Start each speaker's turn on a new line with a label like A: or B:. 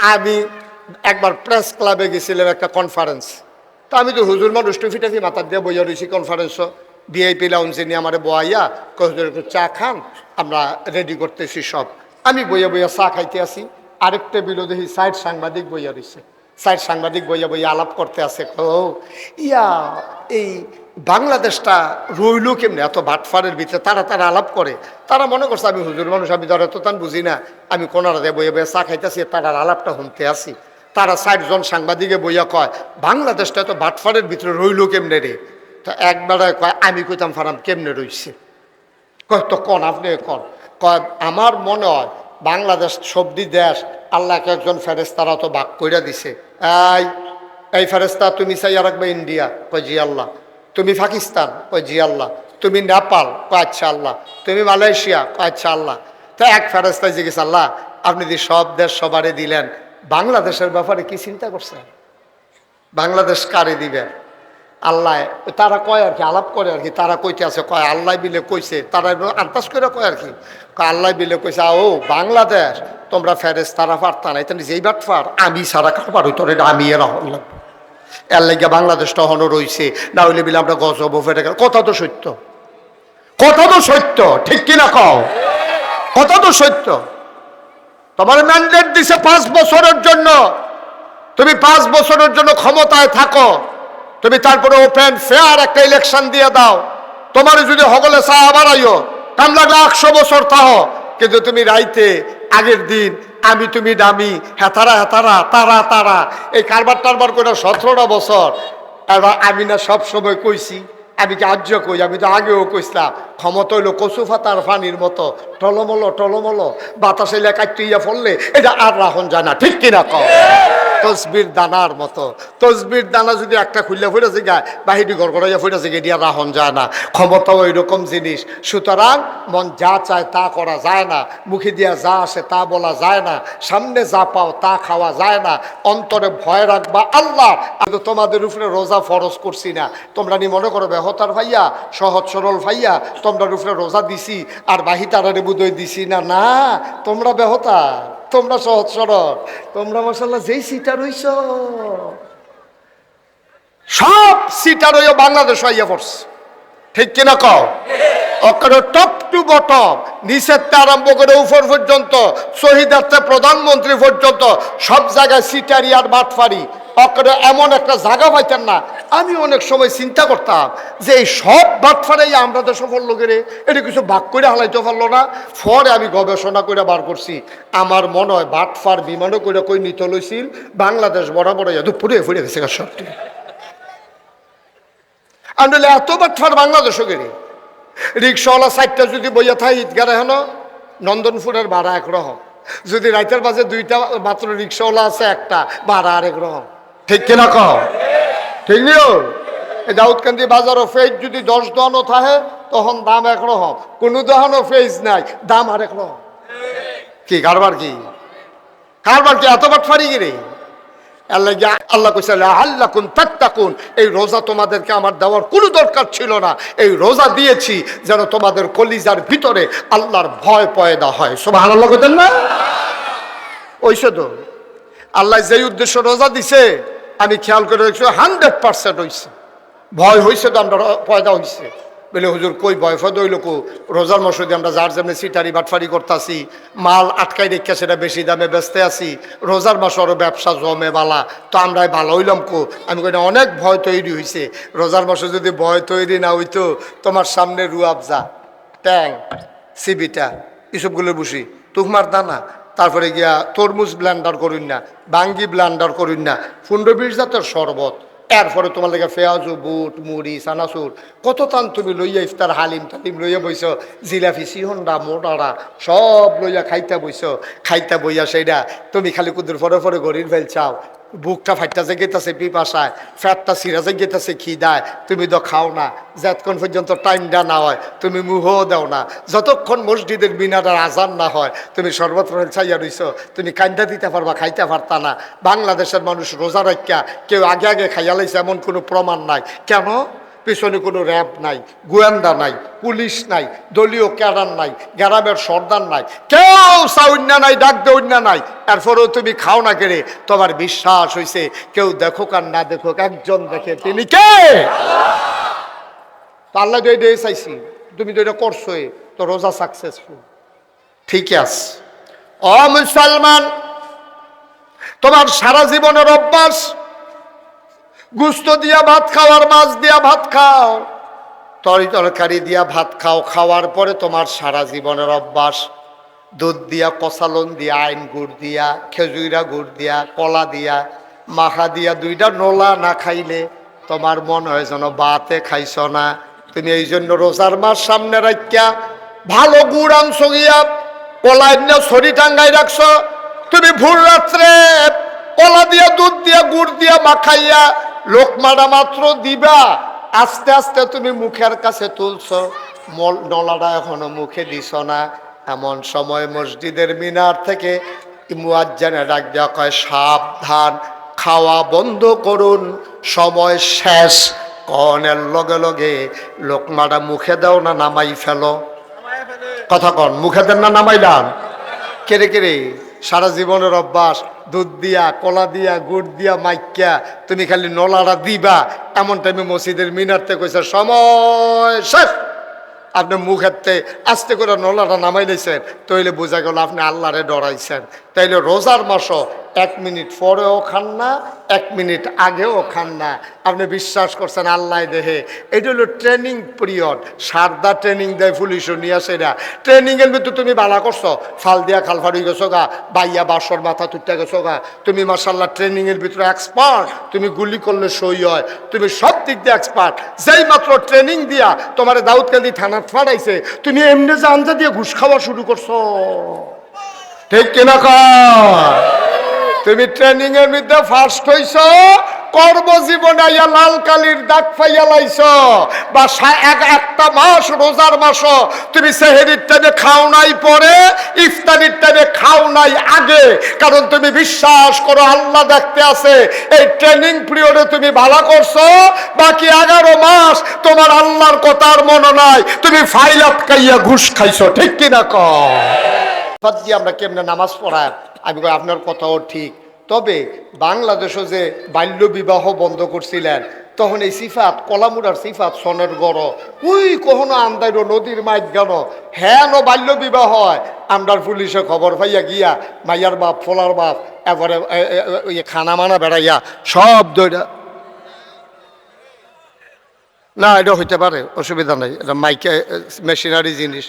A: আমি একবার প্রেস ক্লাবে গেছিলাম একটা কনফারেন্স তো আমি তো হুজুর মানুষ টুফি টাফি মাথার দিয়ে বইয়া রয়েছি কনফারেন্সও ভিআইপি লাউন্সে নিয়ে আমার বয়াইয়া কহুজুর একটু চা খান, আমরা রেডি করতেছি সব। আমি বইয়া বইয়া চা খাইতে আসি। আরেক টেবিলও দেখি সাইড সাংবাদিক বইয়া রয়েছে সাইড সাংবাদিক বইয়া বইয়া আলাপ করতে আছে ও ইয়া, এই বাংলাদেশটা রইল কেমনে? এত বাটফারের ভিতরে তারা তারা আলাপ করে। তারা মনে করছে, আমি হুজুর মানুষ, আমি ধরে তো তান বুঝি না। আমি কোনারা দিয়ে বইয়া চা খাইতেছি তারা আলাপটা শুনতে আসি। তারা ষাট জন সাংবাদিকে বইয়া কয়, বাংলাদেশটা এত বাটফারের ভিতরে রইল কেমনে রে? তো একবারে কয়, আমি কইতাম ফারাম কেমনে রইছে? কয়, তো কন, আপনি কন? কয়, আমার মনে হয় বাংলাদেশ সবজি দেশ, আল্লাহকে একজন ফেরেস্তারা তো বাক কইরা দিছে। এই এই ফেরেস্তা তুমি চাইয়া রাখবে ইন্ডিয়া? কয়, জি আল্লাহ। তুমি পাকিস্তান, কয় জি আল্লাহ। তুমি নেপাল, কয় আচ্ছা আল্লাহ। তুমি মালয়েশিয়া, কয় আচ্ছা আল্লাহ। তো এক ফেরেস্তায় জিজ্ঞেস, আল্লাহ, আপনি যে সব দেশ সবারে দিলেন, বাংলাদেশের ব্যাপারে কি চিন্তা করছেন? বাংলাদেশ কারে দিবেন আল্লাহ, তারা কয় আর কি, আলাপ করে আর কি, তারা কইতে আছে, কয় আল্লাহ বিলে কইছে, তারা আন্দাজ করে কয় আর কি। আল্লাহ বিলে কইছে ও বাংলাদেশ, তোমরা ফেরেস তারা পারতা না, এটা যেই বাট পার আমি সারা কারবার হইতো আমি এরা লাগবে। এর লাগে বাংলাদেশটা হনো রইছে। না হইলে বিলে আমরা গজব ফেটে গেল কথা তো সত্য। কথা তো সত্য। ঠিক কিনা কও? কথা তো সত্য। তোমার ম্যান্ডেট দিছে পাঁচ বছরের জন্য। তুমি পাঁচ বছরের জন্য ক্ষমতায় থাকো। তুমি তারপরে ওপেন ফেয়ার একটা ইলেকশন দিয়ে দাও। তোমার যদি হগলে চা আবার আইও কাম লাগলে একশো বছর তাহ কিন্তু তুমি রাইতে আগের দিন আমি তুমি দামি, হেতারা হেতারা, তারা তারা। এই কারবার টারবার করে সতেরোটা বছর। এবার আমি না সব সময় কইছি, আমি কি আজ্য কই, আমি তো আগেও কইছিলাম, ক্ষমতা হইল কচুফা তার ফানির মতো। টলমলো টলমলো, বাতাসে কাটিয়া ফললে, এটা আর রাখন যায় না, ঠিক কিনা কও? তসবির দানার মতো। তসবির দানা যদি একটা খুললে ফুটেছে গায় বাহিরি গড়গড়াইয়া ফুটেছে গে দিয়া রাহন যায় না। ক্ষমতাও এরকম জিনিস। সুতরাং মন যা চায় তা করা যায় না। মুখে দিয়া যা আসে তা বলা যায় না। সামনে যা পাও তা খাওয়া যায় না। অন্তরে ভয় রাখবা আল্লাহ। আমি তো তোমাদের উপরে রোজা ফরজ করছি না। তোমরা নি মনে করো, বেহতার ভাইয়া, সহজ সরল ভাইয়া তোমরা উপরে রোজা দিছি, আর বাহিতারে বুধই দিছি না। না, তোমরা বেহতার। তোমরা সহজ সরল। তোমরা মশাল্লাহ যেই সিটার হইছ সব সিটার হইয়া বাংলাদেশ হইয়া পড়ছে। ঠিক কিনা কও? ওখানে টপ টু বটম নিচের আরম্ভ করে উপর পর্যন্ত শহীদার্থে প্রধানমন্ত্রী পর্যন্ত সব জায়গায় সিটারি আর বাটফারি। ওখানে এমন একটা জায়গা পাইতেন না আমি অনেক সময় চিন্তা করতাম যে এই সব বাটফারাই আমরা তো সফল লোকের, এটা কিছু ভাগ করে হালাইতে পারল না। পরে আমি গবেষণা করে বার করছি, আমার মনে হয় বাটফার বিমানও করে কই নিতে লইছিল, বাংলাদেশ বরাবর এত পুড়ে ফুড়ে গেছে সবটি আনলে এত বাটফার বাংলাদেশও গেলে রিক্সাওয়ালা সাইডটা যদি বইয়া থাকে ঈদগারে হেন, নন্দনপুরের ভাড়া এক একরকম যদি রাইতের বাজে দুইটা মাত্র রিক্সাওয়ালা আছে একটা, ভাড়া আরেক রকম। ঠিক কিনা কও? ঠিক নিও এই দাউদকান্দি বাজারও ফেজ যদি দশ দহনও থাকে, তখন দাম একরকম কোনো দহনও ফেজ নাই, দাম আরেক রকম কি, কারবার কি? কারবার কি? এত বাটফারি গিরে আল্লাহ আল্লাহ কইছে আল্লাহ কুন তাত্তাকুন এই রোজা তোমাদেরকে আমার দেওয়ার কোনো দরকার ছিল না। এই রোজা দিয়েছি যেন তোমাদের কলিজার ভিতরে আল্লাহর ভয় পয়দা হয়। সবাই আল্লাহ কইতেন না? ওইসে তো আল্লাহ যেই উদ্দেশ্য রোজা দিছে আমি খেয়াল করে দেখছি হান্ড্রেড পার্সেন্ট হয়েছে ভয় হয়েছে তো আমরা পয়দা হয়েছে বলে হুজুর, কই ভয় ফদ হইল কো? রোজার মসজিদে আমরা যার যেমনি সিটারি বাটফারি করতেছি, মাল আটকাই রেখে সেটা বেশি দামে বেচতে আছি, রোজার মাস আরও ব্যবসা জমে বালা, তো আমরা ভালো হইলাম কো? আমি কই অনেক ভয় তৈরি হয়েছে রোজার মাসে যদি ভয় তৈরি না হইতো, তোমার সামনে রুয়াবজা ট্যাং, সিবিটা, এসবগুলো বসি তুকমার দানা তারপরে গিয়া তরমুজ ব্ল্যান্ডার করুন না, বাঙ্গি ব্ল্যান্ডার করুন না ফুন্ডবির জাতের শরবত। এরপরে তোমার লেগে ফেয়াজু বুট, মুড়ি সানাসুর কত টান তুমি লইয়া ইফতার হালিম টালিম লইয়া বইছ জিলাফি সিহন্ডা, মোটারা, সব লইয়া খাইতে বইছ, খাইতে বইয়া সেইটা তুমি খালি কুদুর ফরে ফরে গরির ফেল চাও বুকটা ফাইটা যে গেতেছে পিপাসায়, ফ্যাটটা সিরা গেতেছে খিদায়, তুমি তো খাও না। যতক্ষণ পর্যন্ত টাইমটা না হয়, তুমি মুহও দেও না। যতক্ষণ মসজিদের বিনাটার আজান না হয়, তুমি সর্বত্র ছাইয়া রইছ, তুমি কান্দা দিতে পারবা, খাইতে পারতা না। বাংলাদেশের মানুষ রোজা রাখা কেউ আগে আগে খাইয়া লাইছে, এমন কোনো প্রমাণ নাই। কেন? পিছনে কোনো র্যাব নাই, গোয়েন্দা নাই, পুলিশ নাই, দলীয় ক্যাডার নাই, গ্রামের সর্দার নাই, কেউ সাউন্যা নাই, ডাক দৌন্যা নাই। এরপরেও তুমি খাও না কেড়ে, তোমার বিশ্বাস হইছে, কেউ দেখুক আর না দেখুক, একজন দেখে তিনি কে? তো আল্লাহ তো চাইছি, তুমি এটা করছোই তো রোজা সাকসেসফুল ঠিক আছে। অ মুসলমান, তোমার সারা জীবনের অভ্যাস গুস্ত দিয়া ভাত খাওয়ার মাছ দিয়া ভাত খাও। তরি তরকারি দিয়া ভাত খাও, খাওয়ার পরে তোমার সারা জীবনের অভ্যাস। দুধ দিয়া কষালন দিয়া, আইন গুড় দিয়া খেজুরা গুড় দিয়া, কলা দিয়া, মাখা দিয়া, দুইটা নোলা না খাইলে তোমার মন হয় যেন বাতে খাইছ না। তুমি এই জন্য রোজার মাস সামনে রাখিয়া ভালো গুড় আনছো গিয়া, কলা এমনি ছড়ি টাঙ্গাই রাখছ। তুমি ভোর রাত্রে কলা দিয়া, দুধ দিয়া, গুড় দিয়া মাখাইয়া লোকমাটা মাত্র দিবা। আস্তে আস্তে তুমি মুখের কাছে তুলছ। মল- নলাটা এখনও মুখে দিছ না। এমন সময় মসজিদের মিনার থেকে মুয়াজ্জানে ডাক দেওয়া কয়, সাবধান, খাওয়া বন্ধ করুন। সময় শেষ। কনের লগে লগে লোকমাটা মুখে দাও না, নামাই ফেলো। কথা কন, মুখে দেন না, নামাইলাম। কেড়ে কেড়ে সারা জীবনের অভ্যাস, দুধ দিয়া, কলা দিয়া, গুড় দিয়া মাইক্যা তুমি খালি নলাড়া দিবা। এমন টাইমে মসজিদের মিনারতে কইছে, সময় শেষ। আপনি মুখ হাতে আস্তে করে নলাটা নামাই দিয়েছেন তৈলে বোঝা গেল আপনি আল্লাহরে ডরাইছেন। তাইলে রোজার মাসও এক মিনিট পরেও খান না, এক মিনিট আগেও খান না। আপনি বিশ্বাস করছেন আল্লাহ দেহে? এটা হলো ট্রেনিং পিরিয়ড। সারদা ট্রেনিং দেয় পুলিশও নিয়ে আসে না ট্রেনিংয়ের মধ্যে তুমি বালা করছ। ফাল দিয়া খাল ফাড়ি গেছো গা, বাইয়া বাসর মাথা তুটতে গেছো গা। তুমি মার্শাল্লাহ ট্রেনিংয়ের ভিতরে এক্সপার্ট তুমি গুলি করলে সই হয়। তুমি সব দিক দিয়ে এক্সপার্ট যেই মাত্র ট্রেনিং দিয়া তোমার দাউদকান্দি থানা ফাড়াইছে, তুমি এমনি আঞ্জা দিয়ে ঘুষ খাওয়া শুরু করছ। ঠিক কিনা কর তুমি ট্রেনিং এর মধ্যে ফার্স্ট হইছ, কর্মজীবনে আইয়া লাল কালির দাগ পাইয়া লাইছ, বা এক একটা মাস, রোজার মাস তুমি সেহেরির টাইমে খাও নাই পরে, ইফতারির টাইমে খাও নাই আগে। কারণ তুমি বিশ্বাস করো, আল্লাহ দেখতে আছে, এই ট্রেনিং পিরিয়ডে তুমি ভালো করছ, বাকি এগারো মাস তোমার আল্লাহর কথার মনে নাই, তুমি ফাইল আটকাইয়া ঘুষ খাইছো, ঠিক কিনা দিয়ে আমরা কেমনে নামাজ পড়ায়? আমি আপনার কথাও ঠিক। তবে বাংলাদেশও যে বাল্য বিবাহ বন্ধ করছিলেন, তখন এই সিফাত কলামুরার সিফাত সনের গড়। উই, কখনো আন্দাইর নদীর মাইক গেল হ্যাঁ বাল্য বিবাহ হয়। আমরার পুলিশে খবর পাইয়া গিয়া, মাইয়ার বাপ, ফোলার বাপ, এবারে ওই খানা মানা বেড়াইয়া সব দইরা না, এটা হইতে পারে, অসুবিধা নাই। এটা মাইকে মেশিনারি জিনিস।